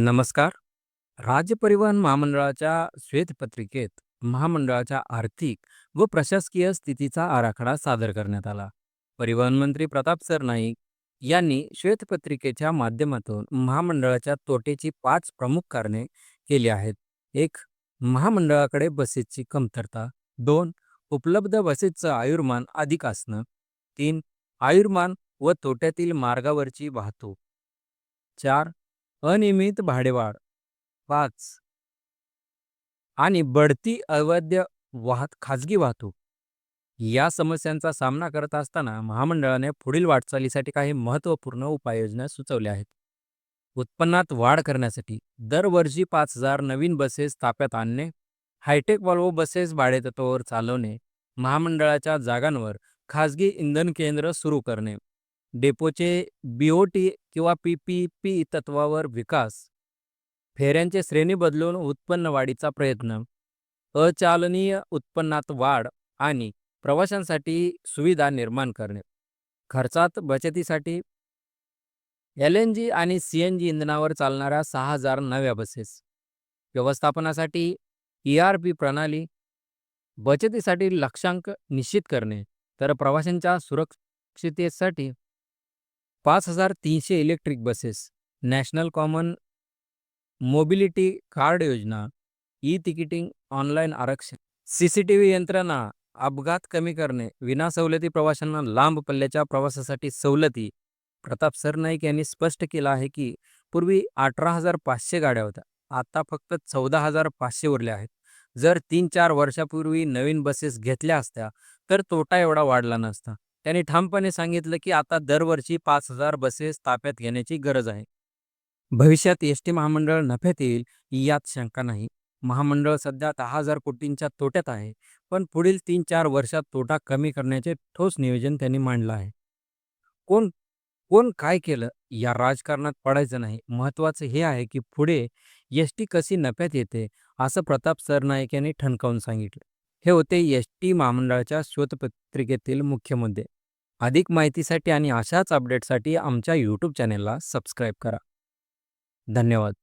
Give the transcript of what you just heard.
नमस्कार. राज्य परिवहन महामंडळाच्या श्वेतपत्रिकेत महामंडळाच्या आर्थिक व प्रशासकीय स्थितीचा आराखडा सादर करण्यात आला. परिवहन मंत्री प्रताप सरनाईक यांनी श्वेतपत्रिकेच्या माध्यमातून महामंडळाच्या तोट्याची पाच प्रमुख कारणे केली आहेत. एक महामंडळाकडे बसेसची कमतरता. दोन उपलब्ध बसेसचं आयुर्मान अधिक असणं. तीन आयुर्मान व तोट्यातील मार्गावरची वाहतूक. चार अनियमित भाडेवाढ. पाच आणि बढती अवैध वाहत खाजगी वाहतूक. या समस्यांचा सामना करत असताना महामंडळाने पुढील वाटचालीसाठी काही महत्त्वपूर्ण उपाययोजना सुचवल्या आहेत. उत्पन्नात वाढ करण्यासाठी दरवर्षी पाच हजार नवीन बसेस ताफ्यात आणणे. हायटेक वॉल्वो बसेस भाडेतत्वावर चालवणे. महामंडळाच्या जागांवर खाजगी इंधन केंद्र सुरू करणे. डेपोचे बीओटी किंवा पीपीपी तत्वावर विकास. फेऱ्यांचे श्रेणी बदलून उत्पन्न वाढीचा प्रयत्न. अचालनीय उत्पन्नात वाढ आणि प्रवाशांसाठी सुविधा निर्माण करणे. खर्चात बचतीसाठी एलएनजी आणि सीएनजी इंधनावर चालणाऱ्या सहा हजार नव्या बसेस. व्यवस्थापनासाठी ई आर पी प्रणाली. बचतीसाठी लक्ष्यांक निश्चित करणे. तर प्रवाशांच्या सुरक्षिततेसाठी पाच हजार तीनशे electric buses. National common mobility card योजना. ई तिकिटिंग ऑनलाईन आरक्षण. सीसीटीव्ही यंत्रणा. अपघात कमी करणे. विनासवलती प्रवाशांना लांब पल्ल्याच्या प्रवासासाठी सवलती. प्रताप सरनाईक यांनी स्पष्ट केलं आहे की पूर्वी अठरा हजार पाचशे गाड्या होत्या. आता फक्त चौदा हजार पाचशे उरल्या आहेत. जर तीन चार वर्षापूर्वी नवीन बसेस घेतल्या असत्या तर तोटा एवढा वाढला नसता. त्यांनी ठामपणे सांगितलं की आता दरवर्षी पाच हजार बसेस ताफ्यात घेण्याची गरज आहे. भविष्यात एसटी महामंडळ नफ्यात येईल यात शंका नाही. महामंडळ सध्या दहा हजार कोटींच्या तोट्यात आहे. पण पुढील तीन चार वर्षात तोटा कमी करण्याचे ठोस नियोजन त्यांनी मांडलं आहे. कोण कोण काय केलं या राजकारणात पडायचं नाही. महत्त्वाचं हे आहे की पुढे एसटी कशी नफ्यात येते असं प्रताप सरनाईक यांनी ठणकावून सांगितलं. हे होते एसटी महामंडळाच्या श्वेतपत्रिकेतील मुख्य मुद्दे. अधिक माहितीसाठी आणि अशाच अपडेटसाठी आमच्या यूट्यूब चॅनेलला सबस्क्राईब करा. धन्यवाद.